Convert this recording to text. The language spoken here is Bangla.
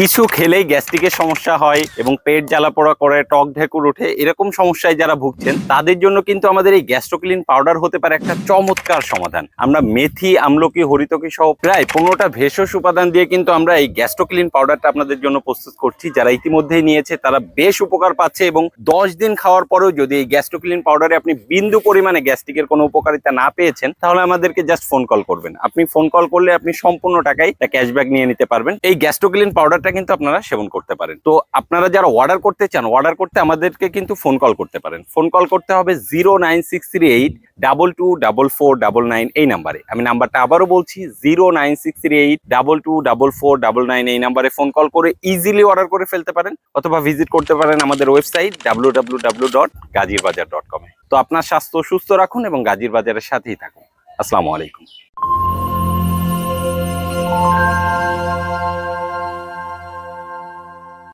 কিছু খেলেই গ্যাস্ট্রিকের সমস্যা হয় এবং পেট জ্বালা পোড়া করে, টক ঢেকুর ওঠে, এরকম সমস্যায় যারা ভুগছেন, তাদের জন্য কিন্তু আমাদের এই গ্যাস্ট্রোক্লিন পাউডার হতে পারে একটা চমৎকার সমাধান। আমরা মেথি, আমলকি, হরিতকি সহ প্রায় পনেরোটা ভেষজ উপাদান দিয়ে কিন্তু আমরা এই গ্যাস্ট্রোক্লিন পাউডারটা আপনাদের জন্য প্রস্তুত করছি। যারা ইতিমধ্যেই নিয়েছে, তারা বেশ উপকার পাচ্ছে এবং দশ দিন খাওয়ার পরেও যদি এই গ্যাস্ট্রোক্লিন পাউডারে আপনি বিন্দু পরিমাণে গ্যাস্ট্রিকের কোনো উপকারিতা না পেয়েছেন, তাহলে আমাদেরকে জাস্ট ফোন কল করবেন। আপনি ফোন কল করলে আপনি সম্পূর্ণ টাকাই ক্যাশব্যাক নিয়ে নিতে পারবেন। এই গ্যাস্ট্রোক্লিন পাউডারটা কিন্তু আপনারা সেবন করতে পারেন। তো আপনারা যারা অর্ডার করতে চান অর্ডার করতে আমাদেরকে কিন্তু ফোন কল করতে পারেন। ফোন কল করতে হবে zero nine six three eight double two double four double nine এই নাম্বারে আমি নাম্বারটা আবারও বলছি zero nine six three eight double two double four double nine এই নাম্বারে ফোন কল করে ইজিলি অর্ডার করে ফেলতে পারেন, অথবা ভিজিট করতে পারেন আমাদের website W W W dot গাজীর বাজার ডট কমে তো আপনার স্বাস্থ্য সুস্থ রাখুন এবং গাজীর বাজারের সাথেই থাকুন। আসসালামু আলাইকুম।